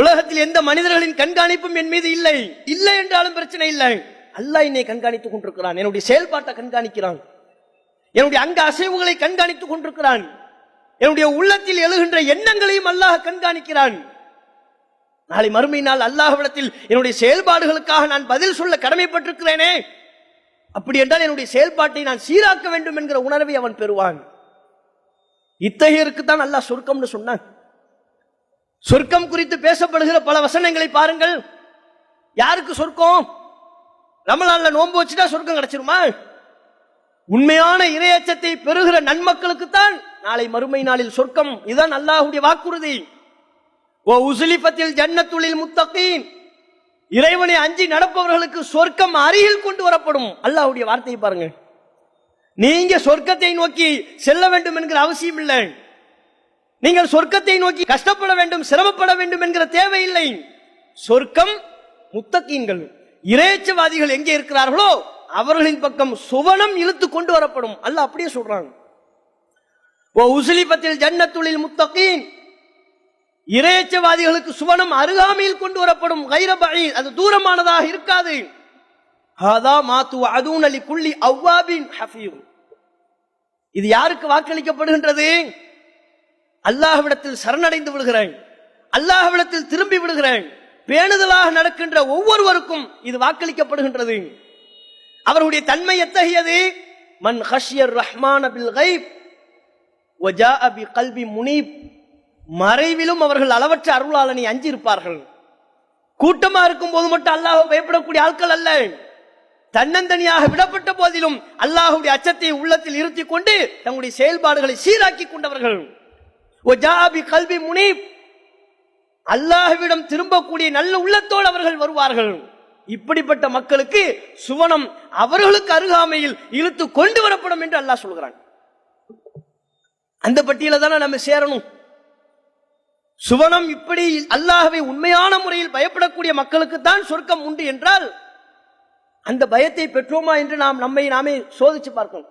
உலகத்தில் எந்த மனிதர்களின் கண்காணிப்பும் என் மீது இல்லை. இல்லை என்றாலும் பிரச்சனை இல்லை. அல்லாஹ் என்னை கண்காணித்துக் கொண்டிருக்கிறான். என்னுடைய செயல்பாட்டை கண்காணிக்கிறான். என்னுடைய அங்க அசைவுகளை கண்காணித்துக் கொண்டிருக்கிறான். என்னுடைய உள்ளத்தில் எழுகின்ற எண்ணங்களையும் அல்லாஹ் கண்காணிக்கிறான். நாளை மறுமை நாள் அல்லாஹ்விடத்தில் என்னுடைய செயல்பாடுகளுக்காக நான் பதில் சொல்ல கடமைப்பட்டிருக்கிறேனே. அப்படி என்றால் என்னுடைய செயல்பாட்டை நான் சீராக்க வேண்டும் என்கிற உணர்வை அவன் பெறுவான். இத்தகையருக்கு தான் அல்லாஹ் சுருக்கம்னு சொன்னான். சொர்க்கம் குறித்து பேசப்படுகிற பல வசனங்களை பாருங்கள். யாருக்கு சொர்க்கம்? ரமலான்ல நோன்பு வச்சுட்டா சொர்க்கம் கிடைச்சிருமா? உண்மையான இரையச்சத்தை பெறுகிற நன்மக்களுக்கு தான் நாளை மறுமை நாளில் சொர்க்கம். இதுதான் அல்லாஹுடைய வாக்குறுதி. ஓ உசுலிபத்தில் ஜன்னத்துளில் முத்தகீன். இறைவனை அஞ்சி நடப்பவர்களுக்கு சொர்க்கம் அருகில் கொண்டு வரப்படும். அல்லாஹுடைய வார்த்தையை பாருங்க நீங்க சொர்க்கத்தை நோக்கி செல்ல வேண்டும் என்கிற அவசியம் இல்லை நீங்கள் சொர்க்கத்தை நோக்கி கஷ்டப்பட வேண்டும் சிரமப்பட வேண்டும் என்கிற தேவையில்லை. சொர்க்கம் முத்தகீன்கள் இறைச்சவாதிகள் எங்கே இருக்கிறார்களோ அவர்களின் பக்கம் சுவனம் இழுத்து கொண்டு வரப்படும். அல்ல அப்படியே சொல்றாங்க ஓ உசுலிபத்தில் ஜன்னத்துளில் முத்தகீன். இறையச்சவாதிகளுக்கு சுவனம் அருகாமையில் கொண்டு வரப்படும். கைரபழி அது தூரமானதாக இருக்காது. ஹாதா மாத்து அதூன் அலி குள்ளி அவ்வாபின் ஹஃபீர். இது யாருக்கு வாக்களிக்கப்படுகின்றது? அல்லாஹ்விடத்தில் சரணடைந்து விடுகிறேன். அல்லாஹ்விடத்தில் திரும்பி விடுகிறேன். பேணுதலாக நடக்கின்ற ஒவ்வொருவருக்கும் இது வாக்களிக்கப்படுகின்றது. அவருடைய தன்மை எத்தகையது? மன் ஹஷியர் ரஹ்மான் அபில் கைப் ஒஜா அபி கல்வி முனீப். மறைவிலும் அவர்கள் அளவற்ற அருளாளனை அஞ்சி இருப்பார்கள் கூட்டமா இருக்கும் போது மட்டும் அல்லாஹ் பயப்படக்கூடிய ஆட்கள் அல்ல. தன்னந்தனியாக விடப்பட்ட போதிலும் அல்லாஹுடைய அச்சத்தை உள்ளத்தில் இருத்தி கொண்டு தங்களுடைய செயல்பாடுகளை சீராக்கி கொண்டவர்கள். ஒஜாபி கல்வி முனீப் அல்லாஹுவிடம் திரும்பக்கூடிய நல்ல உள்ளத்தோடு அவர்கள் வருவார்கள். இப்படிப்பட்ட மக்களுக்கு சுவனம் அவர்களுக்கு அருகாமையில் இழுத்து கொண்டு வரப்படும் என்று அல்லாஹ் சொல்கிறான். அந்த பட்டியல தானே நம்ம சேரணும். சுவனம் இப்படி அல்லாஹவை உண்மையான முறையில் பயப்படக்கூடிய மக்களுக்கு தான் சொர்க்கம் உண்டு என்றால் அந்த பயத்தை பெற்றோமா என்று நாம் நம்மை நாமே சோதிச்சு பார்க்கணும்.